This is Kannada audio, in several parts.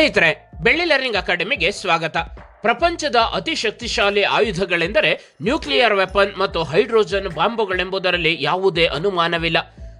ಸ್ನೇಹಿತರೆ, ಬೆಳ್ಳಿ ಲರ್ನಿಂಗ್ ಅಕಾಡೆಮಿಗೆ ಸ್ವಾಗತ. ಪ್ರಪಂಚದ ಅತಿ ಶಕ್ತಿಶಾಲಿ ಆಯುಧಗಳೆಂದರೆ ನ್ಯೂಕ್ಲಿಯರ್ ವೆಪನ್ ಮತ್ತು ಹೈಡ್ರೋಜನ್ ಬಾಂಬುಗಳೆಂಬುದರಲ್ಲಿ ಯಾವುದೇ ಅನುಮಾನವಿಲ್ಲ.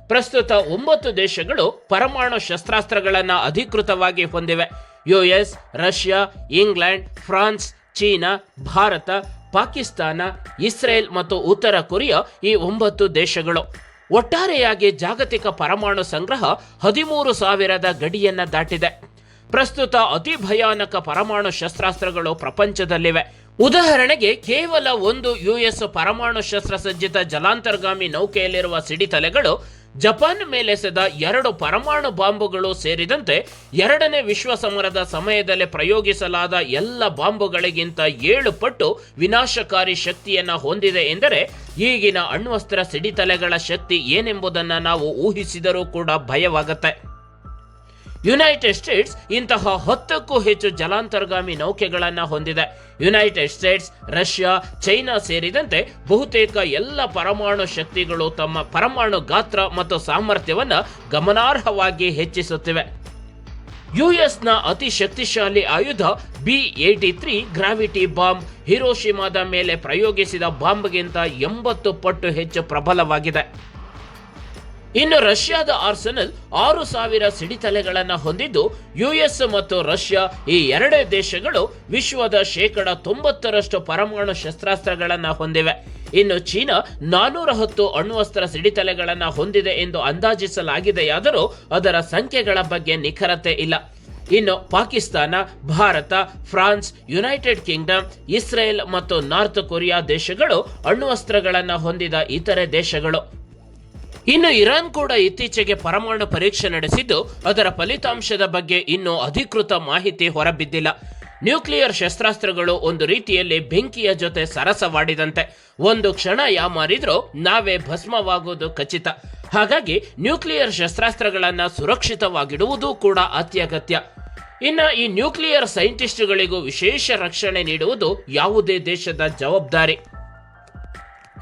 ಪ್ರಸ್ತುತ ಒಂಬತ್ತು ದೇಶಗಳು ಪರಮಾಣು ಶಸ್ತ್ರಾಸ್ತ್ರಗಳನ್ನು ಅಧಿಕೃತವಾಗಿ ಹೊಂದಿವೆ. US, Russia, England, France, China, Bharat, Pakistan, Israel ಮತ್ತು ಉತ್ತರ ಕೊರಿಯಾ ಈ ಒಂಬತ್ತು ದೇಶಗಳು. ಒಟ್ಟಾರೆಯಾಗಿ ಜಾಗತಿಕ ಪರಮಾಣು ಸಂಗ್ರಹ ಹದಿಮೂರು ಸಾವಿರದ ಗಡಿಯನ್ನ ದಾಟಿದೆ. ಪ್ರಸ್ತುತ ಅತಿ ಭಯಾನಕ ಪರಮಾಣು ಶಸ್ತ್ರಾಸ್ತ್ರಗಳು ಪ್ರಪಂಚದಲ್ಲಿವೆ. ಉದಾಹರಣೆಗೆ ಕೇವಲ ಒಂದು ಯುಎಸ್ ಪರಮಾಣು ಶಸ್ತ್ರಸಜ್ಜಿತ ಜಲಾಂತರ್ಗಾಮಿ ನೌಕೆಯಲ್ಲಿರುವ ಸಿಡಿತಲೆಗಳು, ಜಪಾನ್ ಮೇಲೆಸೆದ ಎರಡು ಪರಮಾಣು ಬಾಂಬುಗಳು ಸೇರಿದಂತೆ ಎರಡನೇ ವಿಶ್ವ ಸಮರದ ಸಮಯದಲ್ಲಿ ಪ್ರಯೋಗಿಸಲಾದ ಎಲ್ಲ ಬಾಂಬುಗಳಿಗಿಂತ ಏಳು ಪಟ್ಟು ವಿನಾಶಕಾರಿ ಶಕ್ತಿಯನ್ನ ಹೊಂದಿದೆ ಎಂದರೆ, ಈಗಿನ ಅಣ್ವಸ್ತ್ರ ಸಿಡಿತಲೆಗಳ ಶಕ್ತಿ ಏನೆಂಬುದನ್ನು ನಾವು ಊಹಿಸಿದರೂ ಕೂಡ ಭಯವಾಗುತ್ತೆ. ಯುನೈಟೆಡ್ ಸ್ಟೇಟ್ಸ್ ಇಂತಹ ಹತ್ತಕ್ಕೂ ಹೆಚ್ಚು ಜಲಾಂತರ್ಗಾಮಿ ನೌಕೆಗಳನ್ನು ಹೊಂದಿದೆ. ಯುನೈಟೆಡ್ ಸ್ಟೇಟ್ಸ್ ರಷ್ಯಾ ಚೈನಾ ಸೇರಿದಂತೆ ಬಹುತೇಕ ಎಲ್ಲ ಪರಮಾಣು ಶಕ್ತಿಗಳು ತಮ್ಮ ಪರಮಾಣು ಗಾತ್ರ ಮತ್ತು ಸಾಮರ್ಥ್ಯವನ್ನು ಗಮನಾರ್ಹವಾಗಿ ಹೆಚ್ಚಿಸುತ್ತಿವೆ. ಯುಎಸ್ನ ಅತಿ ಶಕ್ತಿಶಾಲಿ ಆಯುಧ B eighty three gravity bomb ಹಿರೋಶಿಮಾದ ಮೇಲೆ ಪ್ರಯೋಗಿಸಿದ ಬಾಂಬ್ಗಿಂತ ಎಂಬತ್ತು ಪಟ್ಟು ಹೆಚ್ಚು ಪ್ರಬಲವಾಗಿದೆ. ಇನ್ನು ರಷ್ಯಾದ ಆರ್ಸೆನಲ್ ಆರು ಸಾವಿರ ಸಿಡಿತಲೆಗಳನ್ನು ಹೊಂದಿದ್ದು ಯುಎಸ್ ಮತ್ತು ರಷ್ಯಾ ಈ ಎರಡೇ ದೇಶಗಳು ವಿಶ್ವದ ಶೇಕಡ ತೊಂಬತ್ತರಷ್ಟು ಪರಮಾಣು ಶಸ್ತ್ರಾಸ್ತ್ರಗಳನ್ನು ಹೊಂದಿವೆ. ಇನ್ನು ಚೀನಾ ನಾನೂರ ಹತ್ತು ಅಣ್ವಸ್ತ್ರ ಸಿಡಿತಲೆಗಳನ್ನು ಹೊಂದಿದೆ ಎಂದು ಅಂದಾಜಿಸಲಾಗಿದೆಯಾದರೂ ಅದರ ಸಂಖ್ಯೆಗಳ ಬಗ್ಗೆ ನಿಖರತೆ ಇಲ್ಲ. ಇನ್ನು Pakistan, Bharat, France, United Kingdom, Israel ಮತ್ತು ನಾರ್ತ್ ಕೊರಿಯಾ ದೇಶಗಳು ಅಣ್ವಸ್ತ್ರಗಳನ್ನು ಹೊಂದಿದ ಇತರೆ ದೇಶಗಳು. ಇನ್ನು ಇರಾನ್ ಕೂಡ ಇತ್ತೀಚೆಗೆ ಪರಮಾಣು ಪರೀಕ್ಷೆ ನಡೆಸಿದ್ದು ಅದರ ಫಲಿತಾಂಶದ ಬಗ್ಗೆ ಇನ್ನೂ ಅಧಿಕೃತ ಮಾಹಿತಿ ಹೊರಬಿದ್ದಿಲ್ಲ. ನ್ಯೂಕ್ಲಿಯರ್ ಶಸ್ತ್ರಾಸ್ತ್ರಗಳು ಒಂದು ರೀತಿಯಲ್ಲಿ ಬೆಂಕಿಯ ಜೊತೆ ಸರಸವಾಡಿದಂತೆ. ಒಂದು ಕ್ಷಣ ಯಾಮಾರಿದ್ರೂ ನಾವೇ ಭಸ್ಮವಾಗುವುದು ಖಚಿತ. ಹಾಗಾಗಿ ನ್ಯೂಕ್ಲಿಯರ್ ಶಸ್ತ್ರಾಸ್ತ್ರಗಳನ್ನು ಸುರಕ್ಷಿತವಾಗಿಡುವುದು ಕೂಡ ಅತ್ಯಗತ್ಯ. ಇನ್ನು ಈ ನ್ಯೂಕ್ಲಿಯರ್ ಸೈಂಟಿಸ್ಟ್ಗಳಿಗೂ ವಿಶೇಷ ರಕ್ಷಣೆ ನೀಡುವುದು ಯಾವುದೇ ದೇಶದ ಜವಾಬ್ದಾರಿ.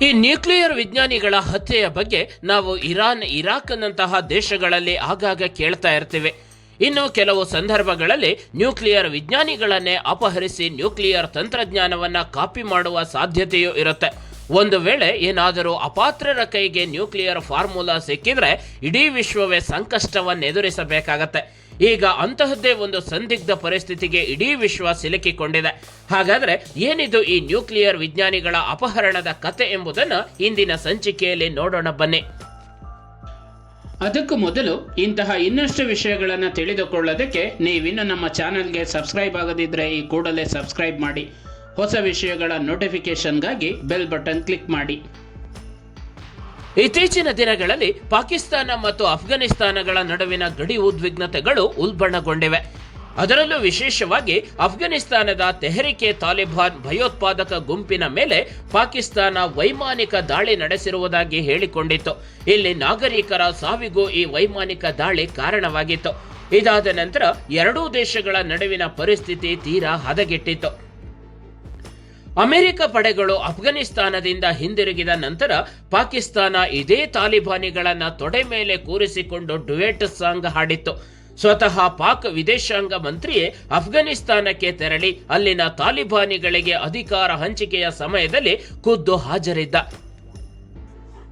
ಈ ನ್ಯೂಕ್ಲಿಯರ್ ವಿಜ್ಞಾನಿಗಳ ಹತ್ಯೆಯ ಬಗ್ಗೆ ನಾವು ಇರಾನ್, ಇರಾಕ್ನಂತಹ ದೇಶಗಳಲ್ಲಿ ಆಗಾಗ ಕೇಳ್ತಾ ಇರ್ತೇವೆ. ಇನ್ನು ಕೆಲವು ಸಂದರ್ಭಗಳಲ್ಲಿ ನ್ಯೂಕ್ಲಿಯರ್ ವಿಜ್ಞಾನಿಗಳನ್ನೇ ಅಪಹರಿಸಿ ನ್ಯೂಕ್ಲಿಯರ್ ತಂತ್ರಜ್ಞಾನವನ್ನ ಕಾಪಿ ಮಾಡುವ ಸಾಧ್ಯತೆಯೂ ಇರುತ್ತೆ. ಒಂದು ವೇಳೆ ಏನಾದರೂ ಅಪಾತ್ರರ ಕೈಗೆ ನ್ಯೂಕ್ಲಿಯರ್ ಫಾರ್ಮುಲಾ ಸಿಕ್ಕಿದ್ರೆ ಇಡೀ ವಿಶ್ವವೇ ಸಂಕಷ್ಟವನ್ನು ಎದುರಿಸಬೇಕಾಗತ್ತೆ ಈಗ ಅಂತಹದ್ದೇ ಒಂದು ಸಂದಿಗ್ಧ ಪರಿಸ್ಥಿತಿಗೆ ಇಡೀ ವಿಶ್ವ ಸಿಲುಕಿಕೊಂಡಿದೆ. ಹಾಗಾದರೆ ಏನಿದು ಈ ನ್ಯೂಕ್ಲಿಯರ್ ವಿಜ್ಞಾನಿಗಳ ಅಪಹರಣದ ಕತೆ ಎಂಬುದನ್ನು ಇಂದಿನ ಸಂಚಿಕೆಯಲ್ಲಿ ನೋಡೋಣ ಬನ್ನಿ. ಅದಕ್ಕೂ ಮೊದಲು ಇಂತಹ ಇನ್ನಷ್ಟು ವಿಷಯಗಳನ್ನು ತಿಳಿದುಕೊಳ್ಳೋದಕ್ಕೆ ನೀವಿನ್ನು ನಮ್ಮ ಚಾನಲ್ಗೆ ಸಬ್ಸ್ಕ್ರೈಬ್ ಆಗದಿದ್ದರೆ ಈ ಕೂಡಲೇ ಸಬ್ಸ್ಕ್ರೈಬ್ ಮಾಡಿ. ಹೊಸ ವಿಷಯಗಳ ನೋಟಿಫಿಕೇಷನ್ಗಾಗಿ ಬೆಲ್ ಬಟನ್ ಕ್ಲಿಕ್ ಮಾಡಿ. ಇತ್ತೀಚಿನ ದಿನಗಳಲ್ಲಿ ಪಾಕಿಸ್ತಾನ ಮತ್ತು ಅಫ್ಘಾನಿಸ್ತಾನಗಳ ನಡುವಿನ ಗಡಿ ಉದ್ವಿಗ್ನತೆಗಳು ಉಲ್ಬಣಗೊಂಡಿವೆ. ಅದರಲ್ಲೂ ವಿಶೇಷವಾಗಿ ಅಫ್ಘಾನಿಸ್ತಾನದ ತೆಹರಿಕೆ ತಾಲಿಬಾನ್ ಭಯೋತ್ಪಾದಕ ಗುಂಪಿನ ಮೇಲೆ ಪಾಕಿಸ್ತಾನ ವೈಮಾನಿಕ ದಾಳಿ ನಡೆಸಿರುವುದಾಗಿ ಹೇಳಿಕೊಂಡಿತ್ತು. ಇಲ್ಲಿ ನಾಗರಿಕರ ಸಾವಿಗೂ ಈ ವೈಮಾನಿಕ ದಾಳಿ ಕಾರಣವಾಗಿತ್ತು. ಇದಾದ ನಂತರ ಎರಡೂ ದೇಶಗಳ ನಡುವಿನ ಪರಿಸ್ಥಿತಿ ತೀರಾ ಹದಗೆಟ್ಟಿತ್ತು. ಅಮೆರಿಕ ಪಡೆಗಳು ಅಫ್ಘಾನಿಸ್ತಾನದಿಂದ ಹಿಂದಿರುಗಿದ ನಂತರ ಪಾಕಿಸ್ತಾನ ಇದೇ ತಾಲಿಬಾನಿಗಳನ್ನ ತೊಡೆ ಮೇಲೆ ಕೂರಿಸಿಕೊಂಡು ಡುಯೆಟ್ ಸಾಂಗ್ ಹಾಡಿತ್ತು. ಸ್ವತಃ ಪಾಕ್ ವಿದೇಶಾಂಗ ಮಂತ್ರಿಯೇ ಅಫ್ಘಾನಿಸ್ತಾನಕ್ಕೆ ತೆರಳಿ ಅಲ್ಲಿನ ತಾಲಿಬಾನಿಗಳಿಗೆ ಅಧಿಕಾರ ಹಂಚಿಕೆಯ ಸಮಯದಲ್ಲಿ ಖುದ್ದು ಹಾಜರಿದ್ದ.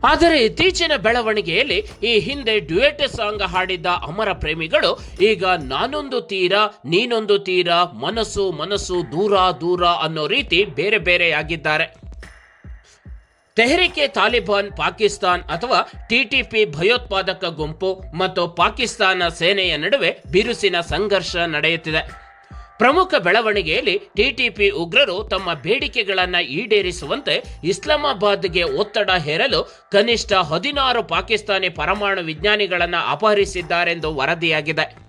ಆದರೆ ಇತ್ತೀಚಿನ ಬೆಳವಣಿಗೆಯಲ್ಲಿ ಈ ಹಿಂದೆ ಡ್ಯುಯೆಟ್ ಸಾಂಗ್ ಹಾಡಿದ್ದ ಅಮರ ಪ್ರೇಮಿಗಳು, ಈಗ ನಾನೊಂದು ತೀರ, ನೀನೊಂದು ತೀರ, ಮನಸ್ಸು ಮನಸ್ಸು ದೂರ ದೂರ ಅನ್ನೋ ರೀತಿ ಬೇರೆ ಬೇರೆಯಾಗಿದ್ದಾರೆ. ತೆಹರಿಕೆ ತಾಲಿಬಾನ್ ಪಾಕಿಸ್ತಾನ್ ಅಥವಾ ಟಿಟಿಪಿ ಭಯೋತ್ಪಾದಕ ಗುಂಪು ಮತ್ತು ಪಾಕಿಸ್ತಾನ ಸೇನೆಯ ನಡುವೆ ಬಿರುಸಿನ ಸಂಘರ್ಷ ನಡೆಯುತ್ತಿದೆ. ಪ್ರಮುಖ ಬೆಳವಣಿಗೆಯಲ್ಲಿ ಟಿಟಿಪಿ ಉಗ್ರರು ತಮ್ಮ ಬೇಡಿಕೆಗಳನ್ನು ಈಡೇರಿಸುವಂತೆ ಇಸ್ಲಾಮಾಬಾದ್ಗೆ ಒತ್ತಡ ಹೇರಲು ಕನಿಷ್ಠ ಹದಿನಾರು ಪಾಕಿಸ್ತಾನಿ ಪರಮಾಣು ವಿಜ್ಞಾನಿಗಳನ್ನು ಅಪಹರಿಸಿದ್ದಾರೆಂದು ವರದಿಯಾಗಿದೆ.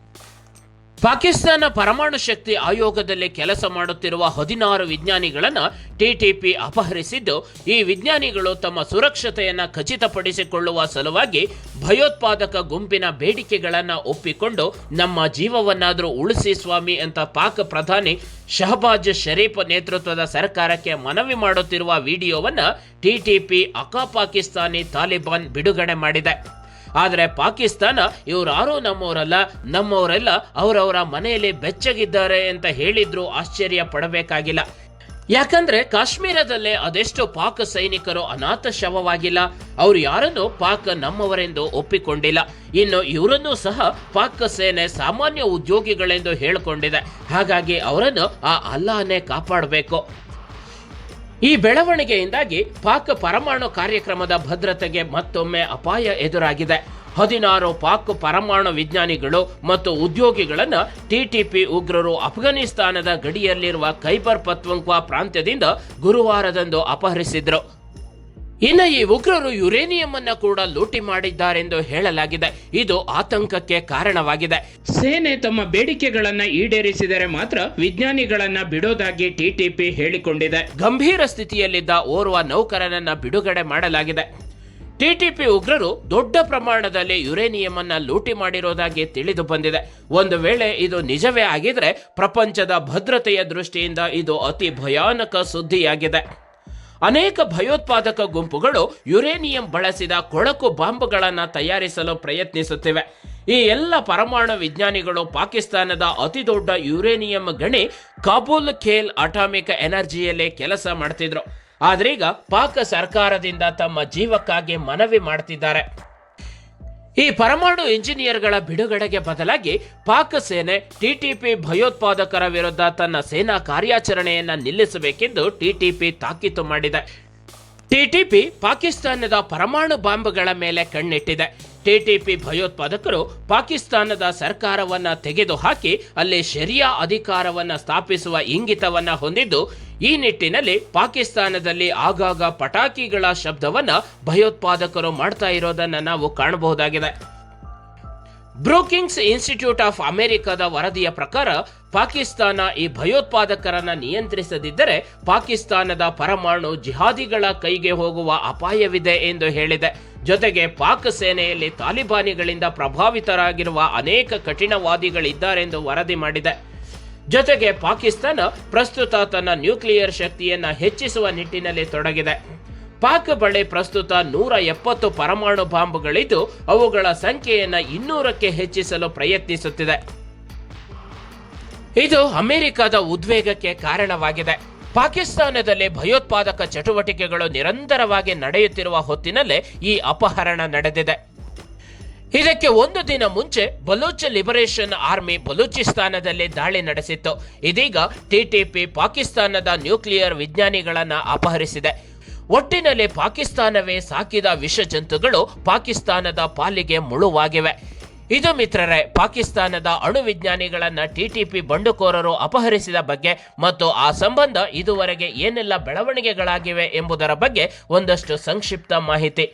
ಪಾಕಿಸ್ತಾನ ಪರಮಾಣು ಶಕ್ತಿ ಆಯೋಗದಲ್ಲಿ ಕೆಲಸ ಮಾಡುತ್ತಿರುವ ಹದಿನಾರು ವಿಜ್ಞಾನಿಗಳನ್ನು ಟಿಟಿಪಿ ಅಪಹರಿಸಿದ್ದು, ಈ ವಿಜ್ಞಾನಿಗಳು ತಮ್ಮ ಸುರಕ್ಷತೆಯನ್ನು ಖಚಿತಪಡಿಸಿಕೊಳ್ಳುವ ಸಲುವಾಗಿ ಭಯೋತ್ಪಾದಕ ಗುಂಪಿನ ಬೇಡಿಕೆಗಳನ್ನು ಒಪ್ಪಿಕೊಂಡು ನಮ್ಮ ಜೀವವನ್ನಾದರೂ ಉಳಿಸಿ ಸ್ವಾಮಿ ಅಂತ ಪಾಕ್ ಪ್ರಧಾನಿ ಶಹಬಾಜ್ ಶರೀಫ್ ನೇತೃತ್ವದ ಸರ್ಕಾರಕ್ಕೆ ಮನವಿ ಮಾಡುತ್ತಿರುವ ವಿಡಿಯೋವನ್ನು ಟಿಟಿಪಿ ಅಕಾ ಪಾಕಿಸ್ತಾನಿ ತಾಲಿಬಾನ್ ಬಿಡುಗಡೆ ಮಾಡಿದೆ. ಆದರೆ ಪಾಕಿಸ್ತಾನ ಇವರಾರು ನಮ್ಮವರಲ್ಲ, ನಮ್ಮವರೆಲ್ಲ ಅವರವರ ಮನೆಯಲ್ಲಿ ಬೆಚ್ಚಗಿದ್ದಾರೆ ಅಂತ ಹೇಳಿದ್ರು ಆಶ್ಚರ್ಯ ಪಡಬೇಕಾಗಿಲ್ಲ. ಯಾಕಂದ್ರೆ ಕಾಶ್ಮೀರದಲ್ಲೇ ಅದೆಷ್ಟು ಪಾಕ್ ಸೈನಿಕರು ಅನಾಥ ಶವವಾಗಿಲ್ಲ, ಅವ್ರು ಯಾರನ್ನು ಪಾಕ್ ನಮ್ಮವರೆಂದು ಒಪ್ಪಿಕೊಂಡಿಲ್ಲ. ಇನ್ನು ಇವರನ್ನು ಸಹ ಪಾಕ್ ಸೇನೆ ಸಾಮಾನ್ಯ ಉದ್ಯೋಗಿಗಳೆಂದು ಹೇಳಿಕೊಂಡಿದೆ. ಹಾಗಾಗಿ ಅವರನ್ನು ಆ ಅಲ್ಲಾನೇ ಕಾಪಾಡಬೇಕು. ಈ ಬೆಳವಣಿಗೆಯಿಂದಾಗಿ ಪಾಕ್ ಪರಮಾಣು ಕಾರ್ಯಕ್ರಮದ ಭದ್ರತೆಗೆ ಮತ್ತೊಮ್ಮೆ ಅಪಾಯ ಎದುರಾಗಿದೆ. ಹದಿನಾರು ಪಾಕ್ ಪರಮಾಣು ವಿಜ್ಞಾನಿಗಳು ಮತ್ತು ಉದ್ಯೋಗಿಗಳನ್ನು ಟಿಟಿಪಿ ಉಗ್ರರು ಅಫ್ಘಾನಿಸ್ತಾನದ ಗಡಿಯಲ್ಲಿರುವ ಖೈಬರ್ ಪತ್ವಂಕ್ವಾ ಪ್ರಾಂತ್ಯದಿಂದ ಗುರುವಾರದಂದು ಅಪಹರಿಸಿದ್ರು. ಇನ್ನು ಈ ಉಗ್ರರು ಯುರೇನಿಯಂ ಅನ್ನ ಕೂಡ ಲೂಟಿ ಮಾಡಿದ್ದಾರೆಂದು ಹೇಳಲಾಗಿದೆ. ಇದು ಆತಂಕಕ್ಕೆ ಕಾರಣವಾಗಿದೆ. ಸೇನೆ ತಮ್ಮ ಬೇಡಿಕೆಗಳನ್ನ ಈಡೇರಿಸಿದರೆ ಮಾತ್ರ ವಿಜ್ಞಾನಿಗಳನ್ನ ಬಿಡೋದಾಗಿ ಟಿಟಿಪಿ ಹೇಳಿಕೊಂಡಿದೆ. ಗಂಭೀರ ಸ್ಥಿತಿಯಲ್ಲಿದ್ದ ಓರ್ವ ನೌಕರನನ್ನ ಬಿಡುಗಡೆ ಮಾಡಲಾಗಿದೆ. ಟಿಟಿಪಿ ಉಗ್ರರು ದೊಡ್ಡ ಪ್ರಮಾಣದಲ್ಲಿ ಯುರೇನಿಯಂ ಅನ್ನ ಲೂಟಿ ಮಾಡಿರೋದಾಗಿ ತಿಳಿದು ಬಂದಿದೆ. ಒಂದು ವೇಳೆ ಇದು ನಿಜವೇ ಆಗಿದ್ರೆ ಪ್ರಪಂಚದ ಭದ್ರತೆಯ ದೃಷ್ಟಿಯಿಂದ ಇದು ಅತಿ ಭಯಾನಕ ಸುದ್ದಿಯಾಗಿದೆ. ಅನೇಕ ಭಯೋತ್ಪಾದಕ ಗುಂಪುಗಳು ಯುರೇನಿಯಂ ಬಳಸಿದ ಕೊಳಕು ಬಾಂಬ್ಗಳನ್ನು ತಯಾರಿಸಲು ಪ್ರಯತ್ನಿಸುತ್ತಿವೆ. ಈ ಎಲ್ಲ ಪರಮಾಣು ವಿಜ್ಞಾನಿಗಳು ಪಾಕಿಸ್ತಾನದ ಅತಿದೊಡ್ಡ ಯುರೇನಿಯಂ ಗಣಿ ಕಾಬೂಲ್ ಖೇಲ್ ಅಟಾಮಿಕ್ ಎನರ್ಜಿಯಲ್ಲೇ ಕೆಲಸ ಮಾಡ್ತಿದ್ರು. ಆದ್ರೀಗ ಪಾಕ್ ಸರ್ಕಾರದಿಂದ ತಮ್ಮ ಜೀವಕ್ಕಾಗಿ ಮನವಿ ಮಾಡ್ತಿದ್ದಾರೆ. ಈ ಪರಮಾಣು ಇಂಜಿನಿಯರ್ಗಳ ಬಿಡುಗಡೆಗೆ ಬದಲಾಗಿ ಪಾಕ್ ಸೇನೆ ಟಿಟಿಪಿ ಭಯೋತ್ಪಾದಕರ ವಿರುದ್ಧ ತನ್ನ ಸೇನಾ ಕಾರ್ಯಾಚರಣೆಯನ್ನು ನಿಲ್ಲಿಸಬೇಕೆಂದು ಟಿಟಿಪಿ ತಾಕೀತು ಮಾಡಿದೆ. ಟಿಟಿಪಿ ಪಾಕಿಸ್ತಾನದ ಪರಮಾಣು ಬಾಂಬ್ಗಳ ಮೇಲೆ ಕಣ್ಣಿಟ್ಟಿದೆ. ಟಿಟಿಪಿ ಭಯೋತ್ಪಾದಕರು ಪಾಕಿಸ್ತಾನದ ಸರ್ಕಾರವನ್ನ ತೆಗೆದುಹಾಕಿ ಅಲ್ಲಿ ಶರಿಯಾ ಅಧಿಕಾರವನ್ನ ಸ್ಥಾಪಿಸುವ ಇಂಗಿತವನ್ನು ಹೊಂದಿದ್ದು ಈ ನಿಟ್ಟಿನಲ್ಲಿ ಪಾಕಿಸ್ತಾನದಲ್ಲಿ ಆಗಾಗ ಪಟಾಕಿಗಳ ಶಬ್ದವನ್ನ ಭಯೋತ್ಪಾದಕರು ಮಾಡ್ತಾ ಇರೋದನ್ನ ನಾವು ಕಾಣಬಹುದಾಗಿದೆ. ಬ್ರೂಕಿಂಗ್ಸ್ ಇನ್ಸ್ಟಿಟ್ಯೂಟ್ ಆಫ್ ಅಮೆರಿಕದ ವರದಿಯ ಪ್ರಕಾರ ಪಾಕಿಸ್ತಾನ ಈ ಭಯೋತ್ಪಾದಕರನ್ನ ನಿಯಂತ್ರಿಸದಿದ್ದರೆ ಪಾಕಿಸ್ತಾನದ ಪರಮಾಣು ಜಿಹಾದಿಗಳ ಕೈಗೆ ಹೋಗುವ ಅಪಾಯವಿದೆ ಎಂದು ಹೇಳಿದೆ. ಜೊತೆಗೆ ಪಾಕ್ ಸೇನೆಯಲ್ಲಿ ತಾಲಿಬಾನಿಗಳಿಂದ ಪ್ರಭಾವಿತರಾಗಿರುವ ಅನೇಕ ಕಠಿಣವಾದಿಗಳಿದ್ದಾರೆಂದು ವರದಿ ಮಾಡಿದೆ. ಜೊತೆಗೆ ಪಾಕಿಸ್ತಾನ ಪ್ರಸ್ತುತ ತನ್ನ ನ್ಯೂಕ್ಲಿಯರ್ ಶಕ್ತಿಯನ್ನ ಹೆಚ್ಚಿಸುವ ನಿಟ್ಟಿನಲ್ಲಿ ತೊಡಗಿದೆ. ಪಾಕ್ ಬಳಿ ಪ್ರಸ್ತುತ ನೂರ ಎಪ್ಪತ್ತು ಪರಮಾಣು ಬಾಂಬ್ಗಳಿದ್ದು, ಅವುಗಳ ಸಂಖ್ಯೆಯನ್ನು ಇನ್ನೂರಕ್ಕೆ ಹೆಚ್ಚಿಸಲು ಪ್ರಯತ್ನಿಸುತ್ತಿದೆ. ಇದು ಅಮೆರಿಕದ ಉದ್ವೇಗಕ್ಕೆ ಕಾರಣವಾಗಿದೆ. ಪಾಕಿಸ್ತಾನದಲ್ಲಿ ಭಯೋತ್ಪಾದಕ ಚಟುವಟಿಕೆಗಳು ನಿರಂತರವಾಗಿ ನಡೆಯುತ್ತಿರುವ ಹೊತ್ತಿನಲ್ಲೇ ಈ ಅಪಹರಣ ನಡೆದಿದೆ. ಇದಕ್ಕೆ ಒಂದು ದಿನ ಮುಂಚೆ ಬಲೂಚ್ ಲಿಬರೇಷನ್ ಆರ್ಮಿ ಬಲೂಚಿಸ್ತಾನದಲ್ಲಿ ದಾಳಿ ನಡೆಸಿತ್ತು. ಇದೀಗ ಟಿಟಿಪಿ ಪಾಕಿಸ್ತಾನದ ನ್ಯೂಕ್ಲಿಯರ್ ವಿಜ್ಞಾನಿಗಳನ್ನ ಅಪಹರಿಸಿದೆ. ಒಟ್ಟಿನಲ್ಲಿ ಪಾಕಿಸ್ತಾನವೇ ಸಾಕಿದ ವಿಷ ಜಂತುಗಳು ಪಾಕಿಸ್ತಾನದ ಪಾಲಿಗೆ ಮುಳುವಾಗಿವೆ. ಇದು ಮಿತ್ರರೇ, ಪಾಕಿಸ್ತಾನದ ಅಣು ವಿಜ್ಞಾನಿಗಳನ್ನ ಟಿಟಿಪಿ ಬಂಡುಕೋರರು ಅಪಹರಿಸಿದ ಬಗ್ಗೆ ಮತ್ತು ಆ ಸಂಬಂಧ ಇದುವರೆಗೆ ಏನೆಲ್ಲ ಬೆಳವಣಿಗೆಗಳಾಗಿವೆ ಎಂಬುದರ ಬಗ್ಗೆ ಒಂದಷ್ಟು ಸಂಕ್ಷಿಪ್ತ ಮಾಹಿತಿ.